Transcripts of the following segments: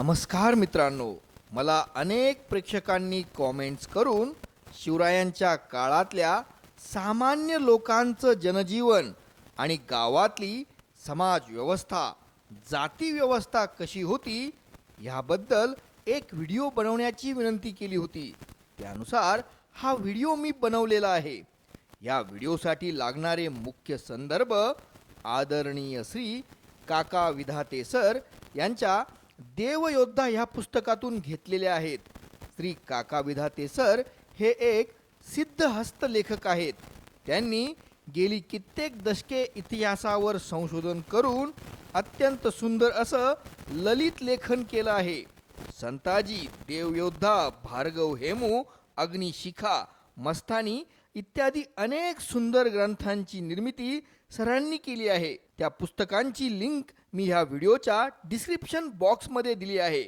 नमस्कार मित्रांनो. मला अनेक प्रेक्षकांनी कॉमेंट्स करून शिवरायांच्या काळातल्या सामान्य लोकांचं जनजीवन आणि गावातली समाज व्यवस्था जाती व्यवस्था कशी होती ह्याबद्दल एक व्हिडिओ बनवण्याची विनंती केली होती. त्यानुसार हा व्हिडिओ मी बनवलेला आहे. या व्हिडिओसाठी लागणारे मुख्य संदर्भ आदरणीय श्री काका विधाते सर यांच्या देवयोद्धा ह्या पुस्तकातून घेतलेले आहेत. श्री काका विधाते सर हे एक सिद्धहस्त लेखक आहेत. त्यांनी गेली कित्येक दशके इतिहासावर संशोधन करून अत्यंत सुंदर असं ललित लेखन केलं आहे. संताजी देवयोद्धा भार्गव हेमू अग्निशिखा मस्तानी इत्यादी अनेक सुंदर ग्रंथांची निर्मिती सरांनी केली आहे. त्या पुस्तकांची लिंक मी ह्या व्हिडिओच्या डिस्क्रिप्शन बॉक्समध्ये दिली आहे.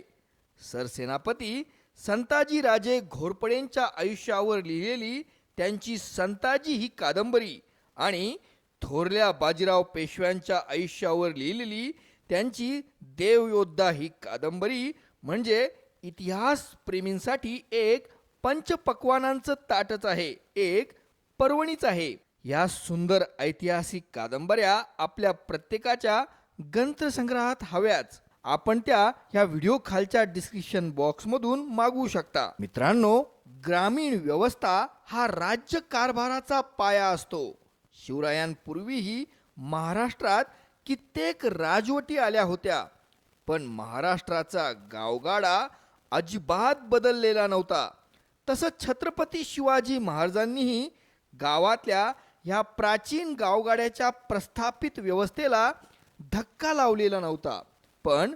सरसेनापती संताजी राजे घोरपडेंच्या आयुष्यावर लिहिलेली त्यांची संताजी ही कादंबरी आणि थोरल्या बाजीराव पेशव्यांच्या आयुष्यावर लिहिलेली त्यांची देवयोद्धा ही कादंबरी म्हणजे इतिहासप्रेमींसाठी एक पंचपक्वानांचं ताटच आहे एक पर्वणीच आहे. या सुंदर ऐतिहासिक कादंबऱ्या आपल्या प्रत्येकाच्या ग्रंथसंग्रहात हव्याच. आपण त्या ह्या व्हिडिओ खालच्या डिस्क्रिप्शन बॉक्समधून मागवू शकता. मित्रांनो ग्रामीण व्यवस्था हा राज्य कारभाराचा पाया असतो. शिवरायांपूर्वीही महाराष्ट्रात कित्येक राजवटी आल्या होत्या. पण महाराष्ट्राचा गावगाडा अजिबात बदललेला नव्हता. तसंच छत्रपती शिवाजी महाराजांनीही गावातल्या ह्या प्राचीन गावगाड्याच्या प्रस्थापित व्यवस्थेला धक्का लावलेला नव्हता. पण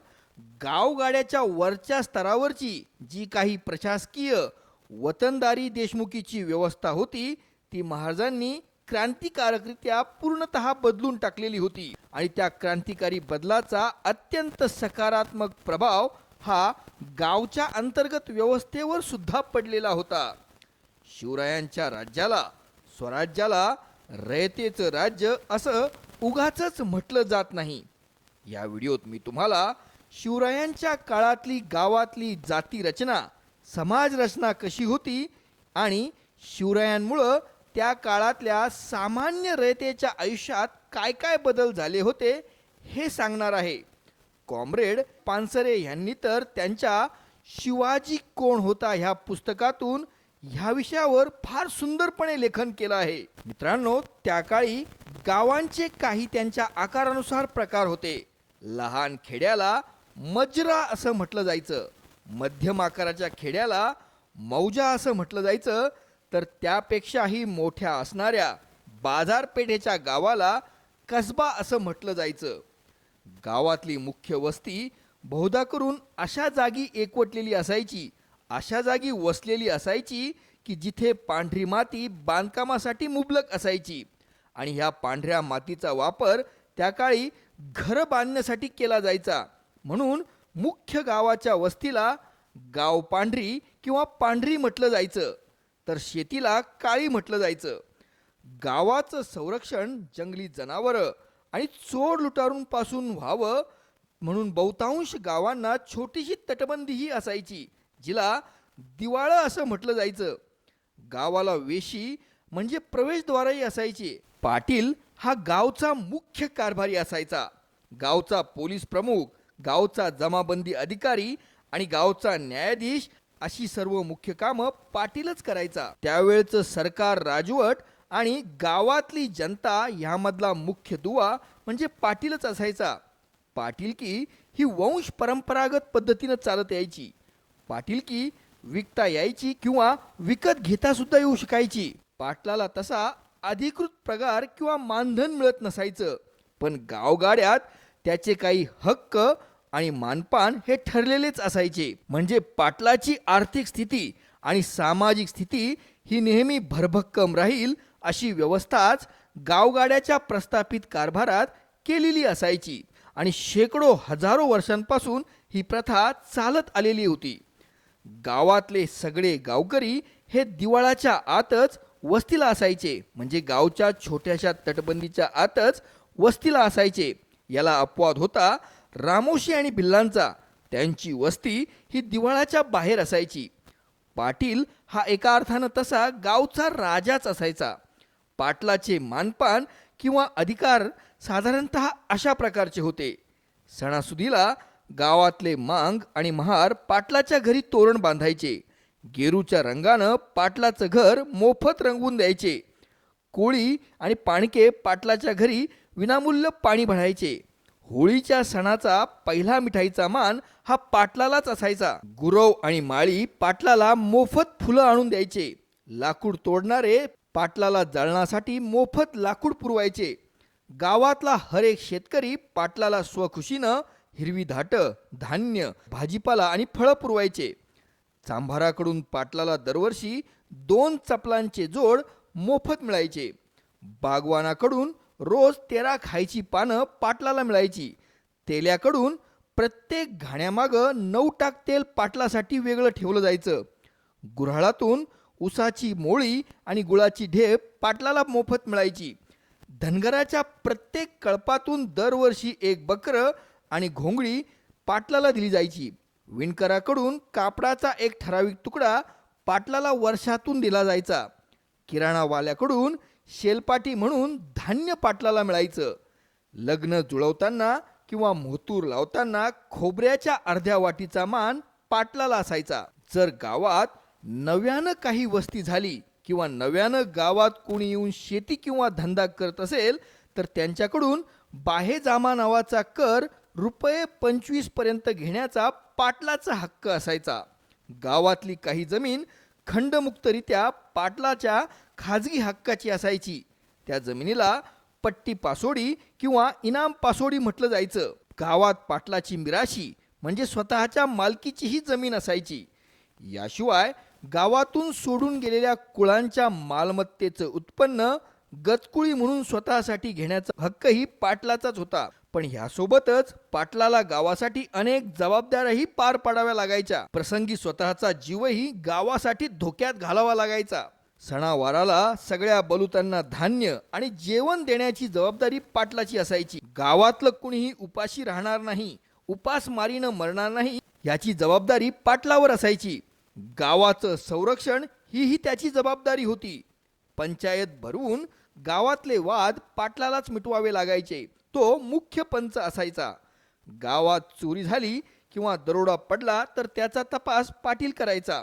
गावगाड्याच्या वरच्या स्तरावरची जी काही प्रशासकीय वतनदारी देशमुखीची व्यवस्था होती ती महाराजांनी क्रांतिकारकरित्या पूर्णतः बदलून टाकलेली होती. आणि त्या क्रांतिकारी बदलाचा अत्यंत सकारात्मक प्रभाव हा गावच्या अंतर्गत व्यवस्थेवर सुद्धा पडलेला होता. शिवरायांच्या राज्याला स्वराज्याला रयतेचं राज्य असं उगाच म्हटलं जात नाही. या व्हिडिओत मी तुम्हाला शिवरायांच्या काळातली गावातली जाती रचना समाज रचना कशी होती आणि शिवरायांमुळं त्या काळातल्या सामान्य रयतेच्या आयुष्यात काय काय बदल झाले होते हे सांगणार आहे. कॉम्रेड पानसरे यांनी तर त्यांच्या शिवाजी कोण होता ह्या पुस्तकातून ह्या विषयावर फार सुंदरपणे लेखन केलं आहे. मित्रांनो त्या काळी गावांचे काही त्यांच्या आकारानुसार प्रकार होते. लहान खेड्याला मजरा असं म्हटलं जायचं. मध्यम आकाराच्या खेड्याला मौजा असं म्हटलं जायचं. तर त्यापेक्षाही मोठ्या असणाऱ्या बाजारपेठेच्या गावाला कसबा असं म्हटलं जायचं. गावातली मुख्य वस्ती बहुधा करून अशा जागी एकवटलेली असायची. अशा जागी वसलेली असायची की जिथे पांढरी माती बांधकामासाठी मुबलक असायची. आणि ह्या पांढऱ्या मातीचा वापर त्या काळी घरं बांधण्यासाठी केला जायचा. म्हणून मुख्य गावाच्या वस्तीला गाव पांढरी किंवा पांढरी म्हटलं जायचं. तर शेतीला काळी म्हटलं जायचं. गावाचं संरक्षण जंगली जनावरं आणि चोर लुटारूंपासून व्हावं म्हणून बहुतांश गावांना छोटीशी तटबंदीही असायची जिला दिवाळं असं म्हटलं जायचं. गावाला वेशी म्हणजे प्रवेशद्वारही असायचे. पाटील हा गावचा मुख्य कारभारी असायचा. गावचा पोलीस प्रमुख गावचा जमाबंदी अधिकारी आणि गावचा न्यायाधीश अशी सर्व मुख्य कामं पाटीलच करायचा. त्यावेळचं सरकार राजवट आणि गावातली जनता ह्यामधला मुख्य दुवा म्हणजे पाटीलच असायचा. पाटीलकी ही वंश परंपरागत पद्धतीनं चालत यायची. पाटीलकी विकता यायची किंवा विकत घेता सुद्धा येऊ शकायची. पाटलाला तसा अधिकृत पगार किंवा मानधन मिळत नसायचं. पण गावगाड्यात त्याचे काही हक्क आणि मानपान हे ठरलेलेच असायचे. म्हणजे पाटलाची आर्थिक स्थिती आणि सामाजिक स्थिती ही नेहमी भरभक्कम राहील अशी व्यवस्थाच गावगाड्याच्या प्रस्थापित कारभारात केलेली असायची आणि शेकडो हजारो वर्षांपासून ही प्रथा चालत आलेली होती. गावातले सगळे गावकरी हे दिवाळाच्या आतच वस्तीला असायचे. म्हणजे गावच्या छोट्याशा तटबंदीच्या आतच वस्तीला असायचे. याला अपवाद होता रामोशी आणि भिल्लांचा. त्यांची वस्ती ही दिवाळाच्या बाहेर असायची. पाटील हा एका अर्थानं तसा गावचा राजाच असायचा. पाटलाचे मानपान किंवा अधिकार साधारणत अशा प्रकारचे होते. सणासुदीला गावातले मांग आणि महार पाटलाच्या घरी तोरण बांधायचे. गेरूच्या रंगानं पाटलाचं घर मोफत रंगवून द्यायचे. कोळी आणि पाणके पाटलाच्या घरी विनामूल्य पाणी भरायचे. होळीच्या सणाचा पहिला मिठाईचा मान हा पाटलालाच असायचा. गुरव आणि माळी पाटलाला मोफत फुलं आणून द्यायचे. लाकूड तोडणारे पाटलाला जळण्यासाठी मोफत लाकूड पुरवायचे. गावातला हरेक शेतकरी पाटलाला स्वखुशीनं हिरवी धाटं धान्य भाजीपाला आणि फळं पुरवायचे. चांभाराकडून पाटलाला दरवर्षी दोन चपलांचे जोड मोफत मिळायचे. बागवानाकडून रोज तेरा खायची पानं पाटलाला मिळायची. तेल्याकडून प्रत्येक घाण्यामागं नऊ टाक तेल पाटलासाठी वेगळं ठेवलं जायचं. गुऱ्हाळातून उसाची मोळी आणि गुळाची ढेप पाटलाला मोफत मिळायची. धनगराच्या प्रत्येक कळपातून दरवर्षी एक बकरं आणि घोंगडी पाटलाला दिली जायची. विणकराकडून कापडाचा एक ठराविक तुकडा पाटलाला वर्षातून दिला जायचा. किराणावाल्याकडून शेलपाटी म्हणून धान्य पाटलाला मिळायचं. लग्न जुळवताना किंवा मोहतूर लावताना खोबऱ्याच्या अर्ध्या वाटीचा मान पाटलाला असायचा. जर गावात नव्यानं काही वस्ती झाली किंवा नव्यानं गावात कोणी येऊन शेती किंवा धंदा करत असेल तर त्यांच्याकडून बाहेजामा नावाचा कर रुपये पंचवीसपर्यंत घेण्याचा पाटलाचा हक्क असायचा. गावातली काही जमीन खंडमुक्तरित्या पाटलाच्या खाजगी हक्काची असायची. त्या जमिनीला पट्टी पासोडी किंवा इनाम पासोडी म्हटलं जायचं. गावात पाटलाची मिराशी म्हणजे स्वतःच्या मालकीचीही जमीन असायची. याशिवाय गावातून सोडून गेलेल्या कुळांच्या मालमत्तेचं उत्पन्न गतकुळी म्हणून स्वतःसाठी घेण्याचा हक्कही पाटलाचाच होता. पण ह्यासोबतच पाटलाला गावासाठी अनेक जबाबदाऱ्याही पार पाडाव्या लागायच्या. प्रसंगी स्वतःचा जीवही गावासाठी धोक्यात घालावा लागायचा. सणावाराला सगळ्या बलुतांना धान्य आणि जेवण देण्याची जबाबदारी पाटलाची असायची. गावातलं कुणीही उपाशी राहणार नाही उपासमारीनं मरणार नाही याची जबाबदारी पाटलावर असायची. गावाचं संरक्षण हीही त्याची जबाबदारी होती. पंचायत भरवून गावातले वाद पाटलालाच मिटवावे लागायचे. तो मुख्य पंच असायचा. गावात चोरी झाली किंवा दरोडा पडला तर त्याचा तपास पाटील करायचा.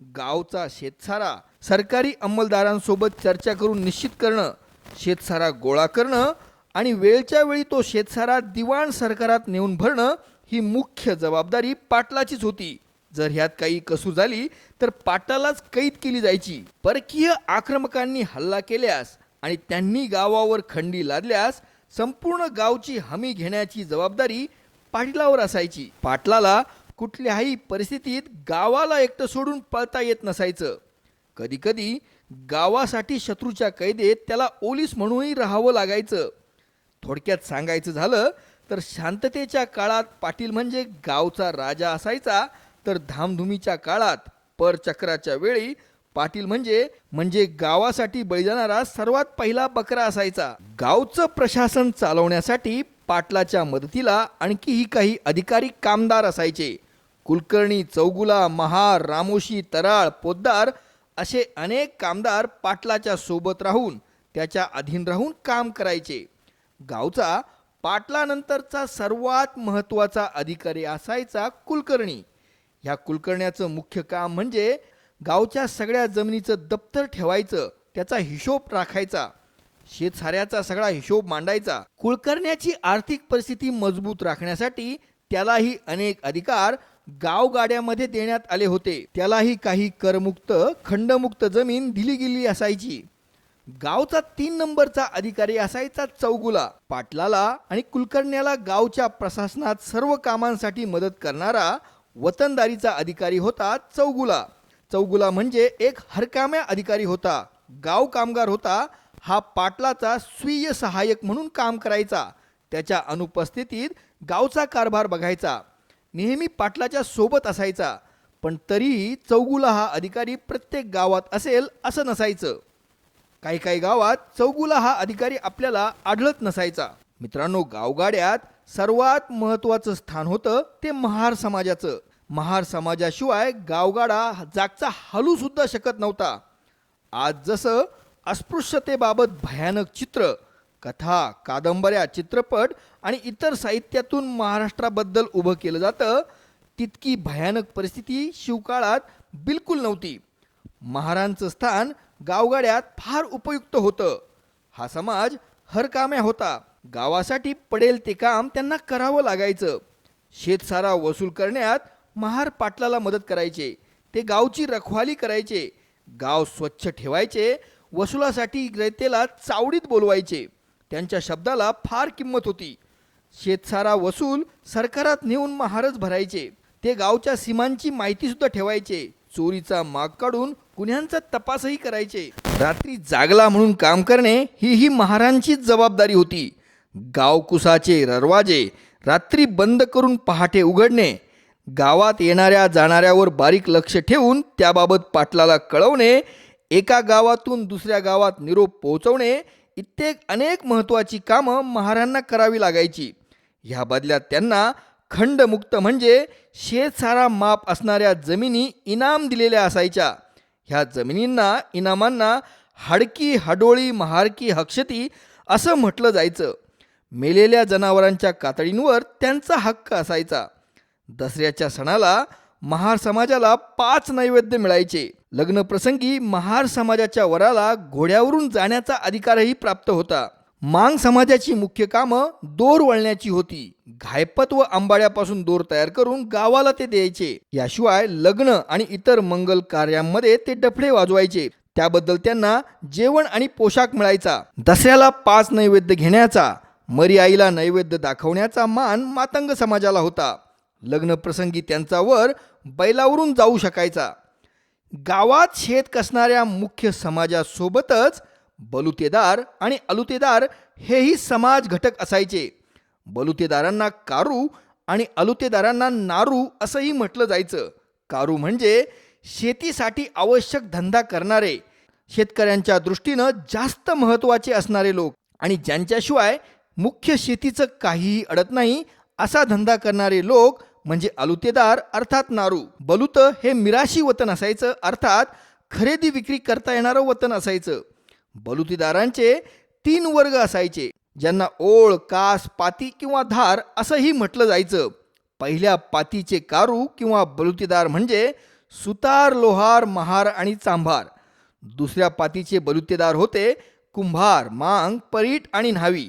गावचा शेतसारा सरकारी अंमलदारांसोबत चर्चा करून निश्चित करणं शेतसारा गोळा करणं आणि वेळच्या वेळी तो शेतसारा दिवाण सरकारात नेऊन भरणं ही मुख्य जबाबदारी पाटलाचीच होती. जर ह्यात काही कसूर झाली तर पाटालाच कैद केली जायची. परकीय आक्रमकांनी हल्ला केल्यास आणि त्यांनी गावावर खंडी लादल्यास संपूर्ण गावची हमी घेण्याची जबाबदारी पाटलावर असायची. पाटलाला कुठल्याही परिस्थितीत गावाला एकटं सोडून पळता येत नसायचं. कधीकधी गावासाठी शत्रूच्या कैदेत त्याला ओलीस म्हणूनही राहावं लागायचं. थोडक्यात सांगायचं झालं तर शांततेच्या काळात पाटील म्हणजे गावचा राजा असायचा तर धामधुमीच्या काळात परचक्राच्या वेळी पाटील म्हणजे म्हणजे गावासाठी बळी जाणारा सर्वात पहिला बकरा असायचा. गावचं प्रशासन चालवण्यासाठी पाटलाच्या मदतीला आणखीही काही अधिकारी कामदार असायचे. कुलकर्णी चौगुला महार रामोशी तराळ पोद्दार असे अनेक कामदार पाटलाच्या सोबत राहून त्याच्या अधीन राहून काम करायचे. गावचा पाटलानंतरचा सर्वात महत्त्वाचा अधिकारी असायचा कुलकर्णी. ह्या कुलकर्ण्याचं मुख्य काम म्हणजे गावच्या सगळ्या जमिनीचं दप्तर ठेवायचं त्याचा हिशोब राखायचा शेतसाऱ्याचा सगळा हिशोब मांडायचा. कुलकर्ण्याची आर्थिक परिस्थिती मजबूत राखण्यासाठी त्यालाही अनेक अधिकार गावगाड्यामध्ये देण्यात आले होते. त्यालाही काही करमुक्त खंडमुक्त जमीन दिली गेली असायची. गावचा तीन नंबरचा अधिकारी असायचा चौगुला. पाटलाला आणि कुलकर्ण्याला गावच्या प्रशासनात सर्व कामांसाठी मदत करणारा वतनदारीचा अधिकारी होता चौगुला. चौगुला म्हणजे एक हरकाम्या अधिकारी होता. गाव कामगार होता. हा पाटलाचा स्वीय सहाय्यक म्हणून काम करायचा. त्याच्या अनुपस्थितीत गावचा कारभार बघायचा. नेहमी पाटलाच्या सोबत असायचा. पण तरीही चौगुला हा अधिकारी प्रत्येक गावात असेल असं नसायचं. काही काही गावात चौगुला हा अधिकारी आपल्याला आढळत नसायचा. मित्रांनो गावगाड्यात सर्वात महत्त्वाचं स्थान होतं ते महार समाजाचं. महार समाजाशिवाय गावगाडा जागचा हलू सुद्धा शकत नव्हता. आज जसं अस्पृश्यतेबाबत भयानक चित्र कथा कादंबऱ्या चित्रपट आणि इतर साहित्यातून महाराष्ट्राबद्दल उभं केलं जातं तितकी भयानक परिस्थिती शिवकाळात बिलकुल नव्हती. महारांचं स्थान गावगाड्यात फार उपयुक्त होतं. हा समाज हरकाम्या होता. गावासाठी पडेल ते काम त्यांना करावं लागायचं. शेतसारा वसूल करण्यात महार पाटलाला मदत करायचे. ते गावची रखवाली करायचे. गाव स्वच्छ ठेवायचे. वसुलासाठी रयतेला चावडीत बोलवायचे. त्यांच्या शब्दाला फार किंमत होती. शेतसारा वसूल सरकारात नेऊन महारच भरायचे. ते गावच्या सीमांची माहिती सुद्धा ठेवायचे. चोरीचा माग काढून गुन्ह्यांचा तपासही करायचे. रात्री जागला म्हणून काम करणे ही ही महारांचीच जबाबदारी होती. गावकुसाचे दरवाजे रात्री बंद करून पहाटे उघडणे गावात येणाऱ्या जाणाऱ्यावर बारीक लक्ष ठेवून त्याबाबत पाटलाला कळवणे एका गावातून दुसऱ्या गावात निरोप पोहोचवणे इत्येक अनेक महत्त्वाची कामं महारांना करावी लागायची. ह्या बदल्यात त्यांना खंडमुक्त म्हणजे शेतसारा माप असणाऱ्या जमिनी इनाम दिलेल्या असायच्या. ह्या जमिनींना इनामांना हाडकी हडोळी महारकी हक्षती असं म्हटलं जायचं. मेलेल्या जनावरांच्या कातडींवर त्यांचा हक्क असायचा. दसऱ्याच्या सणाला महार समाजाला पाच नैवेद्य मिळायचे. लग्नप्रसंगी महार समाजाच्या वराला घोड्यावरून जाण्याचा अधिकारही प्राप्त होता. मांग समाजाची मुख्य कामं दोर वळण्याची होती. घायपत व आंबाड्यापासून दोर तयार करून गावाला ते द्यायचे. याशिवाय लग्न आणि इतर मंगल कार्यांमध्ये ते डफडे वाजवायचे. त्याबद्दल त्यांना जेवण आणि पोशाख मिळायचा. दसऱ्याला पाच नैवेद्य घेण्याचा मरी आईला नैवेद्य दाखवण्याचा मान मातंग समाजाला होता. लग्नप्रसंगी त्यांचा वर बैलावरून जाऊ शकायचा. गावात शेत कसणाऱ्या मुख्य समाजासोबतच बलुतेदार आणि अलुतेदार हेही समाज घटक असायचे. बलुतेदारांना कारू आणि अलुतेदारांना नारू असंही म्हटलं जायचं. कारू म्हणजे शेतीसाठी आवश्यक धंदा करणारे. शेतकऱ्यांच्या दृष्टीनं जास्त महत्त्वाचे असणारे लोक आणि ज्यांच्याशिवाय मुख्य शेतीचं काहीही अडत नाही असा धंदा करणारे लोक म्हणजे अलुतेदार अर्थात नारू. बलुत हे मिराशी वतन असायचं अर्थात खरेदी विक्री करता येणारं वतन असायचं. बलुतेदारांचे तीन वर्ग असायचे ज्यांना ओळ कास पाती किंवा धार असंही म्हटलं जायचं. पहिल्या पातीचे कारू किंवा बलुतेदार म्हणजे सुतार लोहार महार आणि चांभार. दुसऱ्या पातीचे बलुतेदार होते कुंभार मांग परीट आणि न्हावी.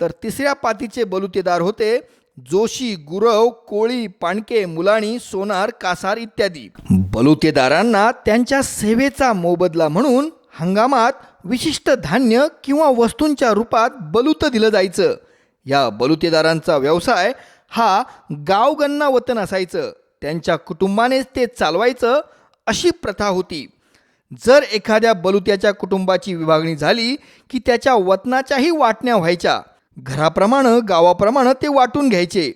तर तिसऱ्या पातीचे बलुतेदार होते जोशी गुरव कोळी पाणके मुलाणी सोनार कासार इत्यादी. बलुतेदारांना त्यांच्या सेवेचा मोबदला म्हणून हंगामात विशिष्ट धान्य किंवा वस्तूंच्या रूपात बलुत दिलं जायचं. या बलुतेदारांचा व्यवसाय हा गावगन्ना वतन असायचं. त्यांच्या कुटुंबानेच ते चालवायचं अशी प्रथा होती. जर एखाद्या बलुत्याच्या कुटुंबाची विभागणी झाली की त्याच्या वतनाच्याही वाटण्या व्हायच्या घराप्रमाणे गावाप्रमाणे ते वाटून घ्यायचे.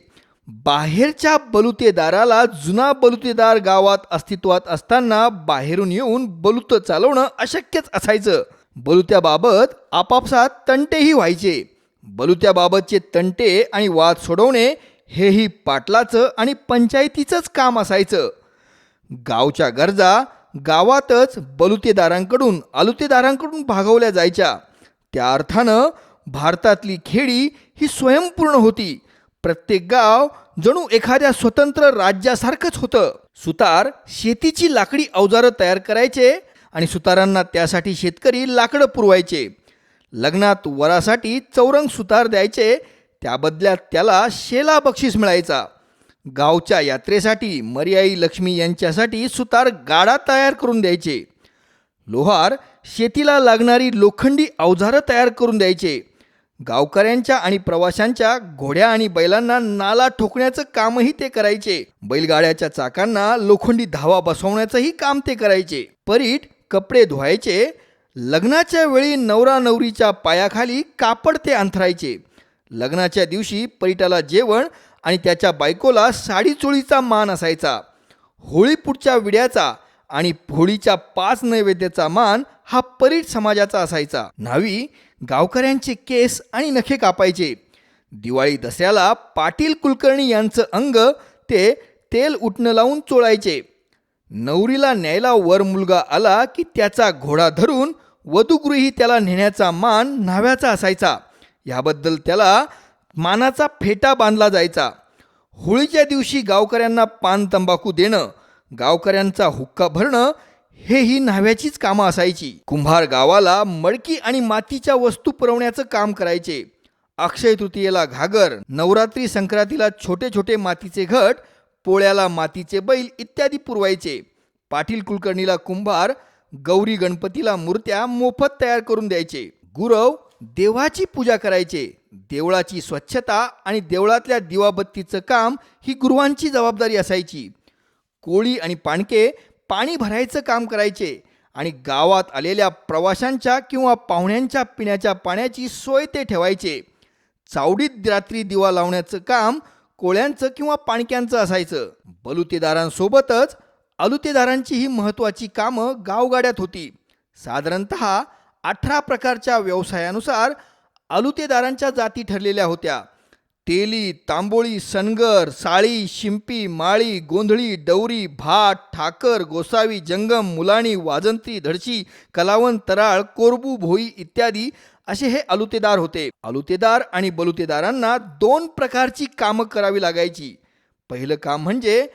बाहेरच्या बलुतेदाराला जुना बलुतेदार गावात अस्तित्वात असताना बाहेरून येऊन बलुत चालवणं अशक्यच असायचं. बलुत्याबाबत आपापसात तंटेही व्हायचे. बलुत्याबाबतचे तंटे आणि वाद सोडवणे हेही पाटलाचं आणि पंचायतीचंच काम असायचं. गावच्या गरजा गावातच बलुतेदारांकडून अलुतेदारांकडून भागवल्या जायच्या. त्या अर्थानं भारतातली खेडी ही स्वयंपूर्ण होती. प्रत्येक गाव जणू एखाद्या स्वतंत्र राज्यासारखंच होतं. सुतार शेतीची लाकडी अवजारं तयार करायचे आणि सुतारांना त्यासाठी शेतकरी लाकडं पुरवायचे. लग्नात वरासाठी चौरंग सुतार द्यायचे त्या बदल्यात त्याला शेला बक्षीस मिळायचा. गावच्या यात्रेसाठी मर्याई लक्ष्मी यांच्यासाठी सुतार गाडा तयार करून द्यायचे. लोहार शेतीला लागणारी लोखंडी अवजारं तयार करून द्यायचे. गावकऱ्यांच्या आणि प्रवाशांच्या घोड्या आणि बैलांना नाला ठोकण्याचं कामही ते करायचे. बैलगाड्याच्या चाकांना लोखंडी धावा बसवण्याचंही काम ते करायचे. परीट कपडे धुवायचे. लग्नाच्या वेळी नवरा नवरीच्या पायाखाली कापड ते अंथरायचे. लग्नाच्या दिवशी परीटाला जेवण आणि त्याच्या बायकोला साडीचोळीचा मान असायचा. होळीपुढच्या विड्याचा आणि होळीच्या पाच नैवेद्याचा मान हा परीट समाजाचा असायचा. न्हावी गावकऱ्यांचे केस आणि नखे कापायचे. दिवाळी दसऱ्याला पाटील कुलकर्णी यांचं अंग ते तेल उठणं लावून चोळायचे. नवरीला न्यायला वर मुलगा आला की त्याचा घोडा धरून वधूगृही त्याला नेण्याचा मान न्हाव्याचा असायचा. याबद्दल त्याला मानाचा फेटा बांधला जायचा. होळीच्या दिवशी गावकऱ्यांना पान तंबाखू देणं गावकऱ्यांचा हुक्का भरणं हे ही न्हाव्याचीच कामं असायची. कुंभार गावाला मडकी आणि मातीच्या वस्तू पुरवण्याचं काम करायचे. अक्षय तृतीयेला घागर नवरात्री संक्रांतीला छोटे छोटे मातीचे घट पोळ्याला मातीचे बैल इत्यादी पुरवायचे. पाटील कुलकर्णीला कुंभार गौरी गणपतीला मूर्त्या मोफत तयार करून द्यायचे. गुरव देवाची पूजा करायचे. देवळाची स्वच्छता आणि देवळातल्या दिवाबत्तीचं काम ही गुरुवांची जबाबदारी असायची. कोळी आणि पाणके पाणी भरायचं काम करायचे आणि गावात आलेल्या प्रवाशांच्या किंवा पाहुण्यांच्या पिण्याच्या पाण्याची सोय ते ठेवायचे. चावडीत रात्री दिवा लावण्याचं काम कोळ्यांचं किंवा पाणक्यांचं असायचं. बलुतेदारांसोबतच अलुतेदारांची ही महत्त्वाची कामं गावगाड्यात होती. साधारणत अठरा प्रकारच्या व्यवसायानुसार अलुतेदारांच्या जाती ठरलेल्या होत्या. तेली तांबोळी सनगर साळी शिंपी माळी गोंधळी डवरी भाट ठाकर गोसावी जंगम मुलाणी वाजंत्री धडशी कलावंत तराळ कोरबू भोई इत्यादी असे हे अलुतेदार होते. अलुतेदार आणि बलुतेदारांना दोन प्रकारची कामं करावी लागायची. पहिलं काम म्हणजे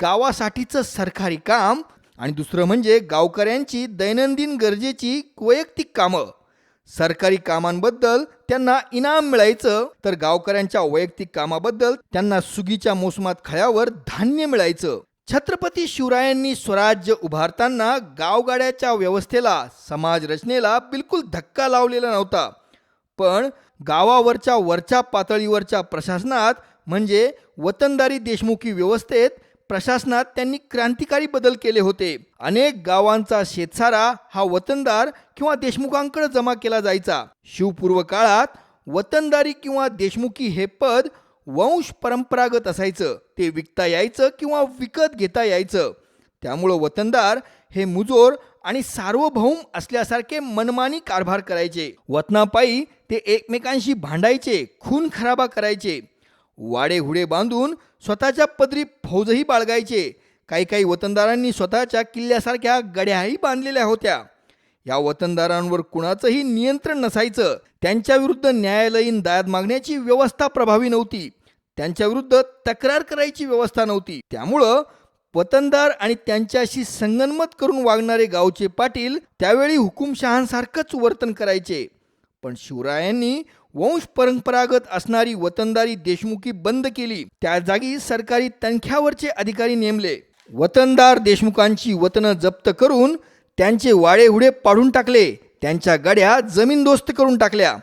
गावासाठीचं सरकारी काम आणि दुसरं म्हणजे गावकऱ्यांची दैनंदिन गरजेची वैयक्तिक कामं. सरकारी कामांबद्दल त्यांना इनाम मिळायचं तर गावकऱ्यांच्या वैयक्तिक कामाबद्दल त्यांना सुगीच्या मोसमात खळ्यावर धान्य मिळायचं. छत्रपती शिवरायांनी स्वराज्य उभारताना गावगाड्याच्या व्यवस्थेला समाज रचनेला बिलकुल धक्का लावलेला नव्हता. पण गावावरच्या वरच्या पातळीवरच्या प्रशासनात म्हणजे वतनदारी देशमुखी व्यवस्थेत प्रशासनात त्यांनी क्रांतिकारी बदल केले होते. अनेक गावांचा शेतसारा हा वतनदार किंवा देशमुखांकडे जमा केला जायचा. शिवपूर्व काळात वतनदारी किंवा देशमुखी हे पद वंश परंपरागत असायचं. ते विकता यायचं किंवा विकत घेता यायचं. त्यामुळं वतनदार हे मुजोर आणि सार्वभौम असल्यासारखे मनमानी कारभार करायचे. वतनापायी ते एकमेकांशी भांडायचे खून खराबा करायचे. वाडेहुडे बांधून स्वतःच्या पदरी फौजही बाळगायचे. काही काही वतनदारांनी स्वतःच्या किल्ल्यासारख्या गड्याही बांधलेल्या होत्या. या वतनदारांवर कुणाचंही नियंत्रण नसायचं. त्यांच्याविरुद्ध न्यायालयीन दाद मागण्याची व्यवस्था प्रभावी नव्हती. त्यांच्याविरुद्ध तक्रार करायची व्यवस्था नव्हती. त्यामुळं वतनदार आणि त्यांच्याशी संगनमत करून वागणारे गावचे पाटील त्यावेळी हुकुमशहांसारखंच वर्तन करायचे. पण शिवरायांनी वंश परंपरागत असणारी वतनदारी देशमुखी बंद केली. त्या जागी सरकारी तनख्यावरचे अधिकारी नेमले. वतनदार देशमुखांची वतनं जप्त करून त्यांचे वाडेहुडे पाडून टाकले. त्यांच्या गड्या जमीनदोस्त करून टाकल्या.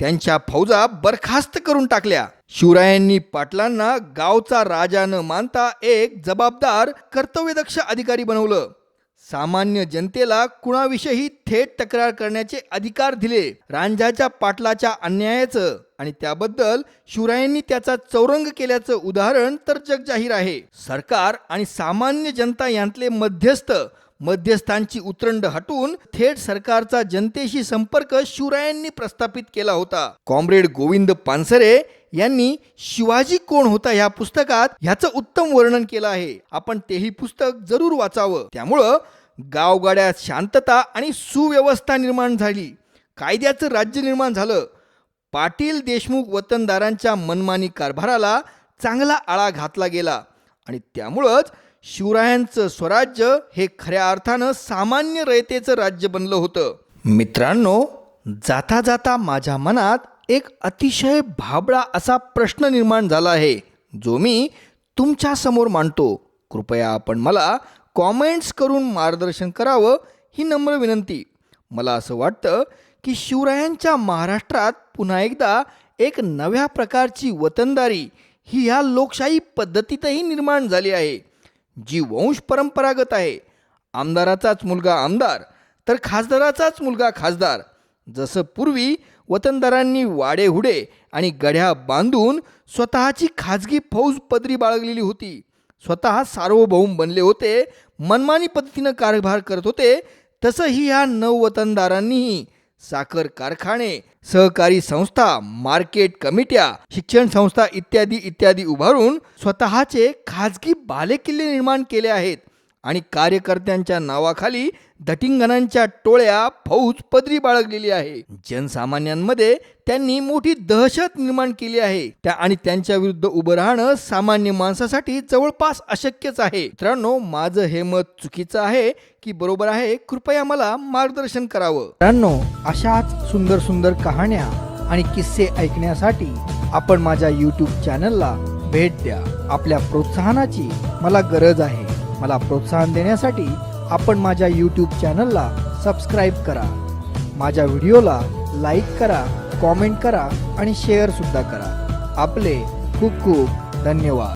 त्यांच्या फौजा बरखास्त करून टाकल्या. शिवरायांनी पाटलांना गावचा राजा न मानता एक जबाबदार कर्तव्यदक्ष अधिकारी बनवलं. सामान्य जनतेला कुणाविषयी थेट तक्रार करण्याचे अधिकार दिले. रांझाच्या पाटलाच्या अन्यायाचं आणि त्याबद्दल शिवरायांनी त्याचा चौरंग केल्याचं उदाहरण तर जगजाहीर आहे. सरकार आणि सामान्य जनता यांतले मध्यस्थ मध्यस्थांची उतरंड हटून थेट सरकारचा जनतेशी संपर्क शिवरायांनी प्रस्थापित केला होता. कॉम्रेड गोविंद पानसरे यांनी शिवाजी कोण होता ह्या पुस्तकात ह्याचं उत्तम वर्णन केलं आहे. आपण तेही पुस्तक जरूर वाचावं. त्यामुळं गावगाड्यात शांतता आणि सुव्यवस्था निर्माण झाली. कायद्याचं राज्य निर्माण झालं. पाटील देशमुख वतनदारांच्या मनमानी कारभाराला चांगला आळा घातला गेला. आणि त्यामुळंच शिवरायांचं स्वराज्य हे खऱ्या अर्थानं सामान्य रयतेचं राज्य बनलं होतं. मित्रांनो जाता जाता माझ्या मनात एक अतिशय भाबडा असा प्रश्न निर्माण झाला आहे जो मी तुमच्यासमोर मांडतो. कृपया आपण मला कॉमेंट्स करून मार्गदर्शन करावं ही नम्र विनंती. मला असं वाटतं की शिवरायांच्या महाराष्ट्रात पुन्हा एकदा एक नव्या प्रकारची वतनदारी ही ह्या लोकशाही पद्धतीतही निर्माण झाली आहे. जी वंश परंपरागत आहे. आमदाराचाच मुलगा आमदार तर खासदाराचाच मुलगा खासदार. जसं पूर्वी वतनदारांनी वाडे हुडे आणि गढ्या बांधून स्वतःची खाजगी फौज पदरी बाळगलेली होती. स्वतः सार्वभौम बनले होते मनमानी पद्धतीनं कारभार करत होते. तसंही ह्या नववतनदारांनीही साखर कारखाने सहकारी संस्था मार्केट कमिट्या शिक्षण संस्था इत्यादी इत्यादी उभारून स्वतःचे खाजगी बालेकिल्ले निर्माण केले आहेत आणि कार्यकर्त्यांच्या नावाखाली दटिंगणांच्या टोळ्या फौज पदरी बाळगलेली आहे. जनसामान्यांमध्ये त्यांनी मोठी दहशत निर्माण केली आहे. त्या आणि त्यांच्या विरुद्ध उभं राहणं सामान्य माणसासाठी जवळपास अशक्यच आहे. मित्रांनो माझं हे मत चुकीचं आहे की बरोबर आहे कृपया मला मार्गदर्शन करावं. मित्रांनो अशाच सुंदर सुंदर कहाण्या आणि किस्से ऐकण्यासाठी आपण माझ्या यूट्यूब चॅनलला भेट द्या. आपल्या प्रोत्साहनाची मला गरज आहे. मला प्रोत्साहन देण्यासाठी आपण माझ्या यूट्यूब चॅनलला सबस्क्राईब करा. माझ्या व्हिडिओला लाईक करा कॉमेंट करा आणि शेअरसुद्धा करा. आपले खूप खूप धन्यवाद.